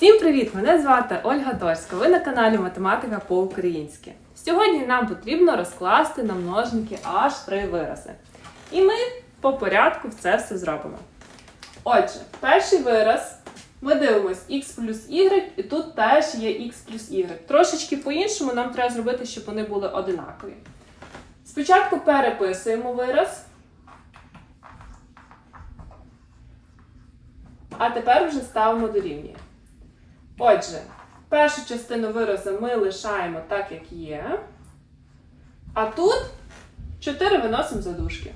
Всім привіт! Мене звати Ольга Торська. Ви на каналі Математика по-українськи. Сьогодні нам потрібно розкласти на множники аж три вирази. І ми по порядку це все зробимо. Отже, перший вираз ми дивимось x плюс y, і тут теж є x плюс y. Трошечки по-іншому нам треба зробити, щоб вони були одинакові. Спочатку переписуємо вираз. А тепер вже ставимо дорівнює. Отже, першу частину виразу ми лишаємо так, як є. А тут 4 виносимо за дужки.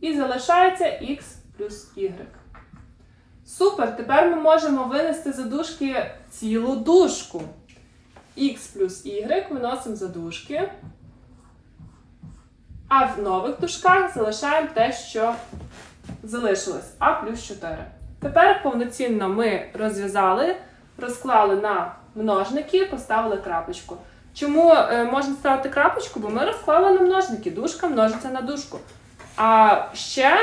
І залишається x плюс y. Супер! Тепер ми можемо винести за дужки цілу дужку. x плюс y виносимо за дужки. А в нових дужках залишаємо те, що залишилось а плюс 4. Тепер повноцінно ми розв'язали, розклали на множники, поставили крапочку. Чому е, можна ставити крапочку? Бо ми розклали на множники. Дужка множиться на дужку. А ще,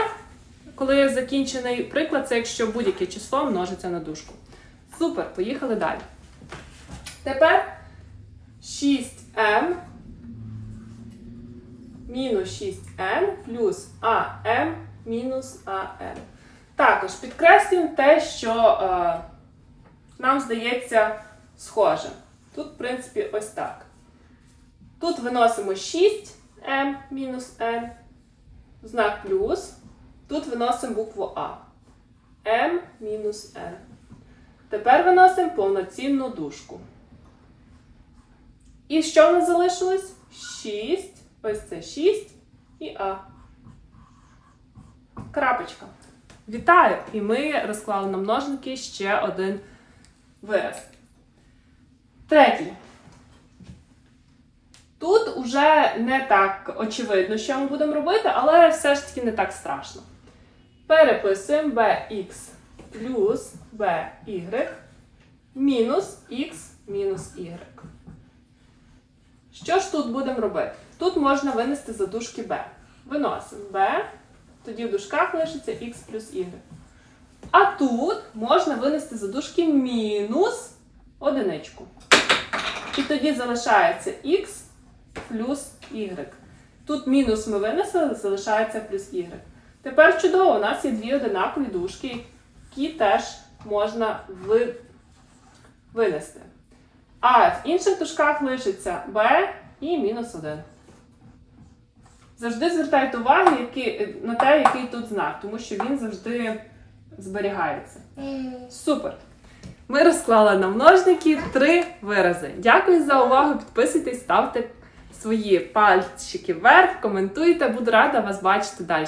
коли закінчений приклад, це якщо будь-яке число множиться на дужку. Супер, поїхали далі. Тепер 6m мінус 6n плюс am мінус am. Також підкреслюємо те, що е, нам здається схожим. Тут, в принципі, ось так. Тут виносимо 6m мінус n, знак плюс. Тут виносимо букву А. m мінус n. Тепер виносимо повноцінну дужку. І що в нас залишилось? 6. Ось це 6 і А. Крапочка. Вітаю! І ми розклали на множники ще один вираз. Третій. Тут уже не так очевидно, що ми будемо робити, але все ж таки не так страшно. Переписуємо bx плюс by мінус x мінус y. Що ж тут будемо робити? Тут можна винести за дужки b. Виносимо b, тоді в дужках лишиться x плюс y. А тут можна винести за дужки мінус одиничку. І тоді залишається x плюс y. Тут мінус ми винесли, залишається плюс y. Тепер чудово, у нас є дві одинакові дужки, які теж можна ви... винести. А в інших дужках лишиться b і мінус 1. Завжди звертайте увагу на те, який тут знак, тому що він завжди зберігається. Супер! Ми розклали на множники три вирази. Дякую за увагу. Підписуйтесь, ставте свої пальчики вверх, коментуйте. Буду рада вас бачити далі.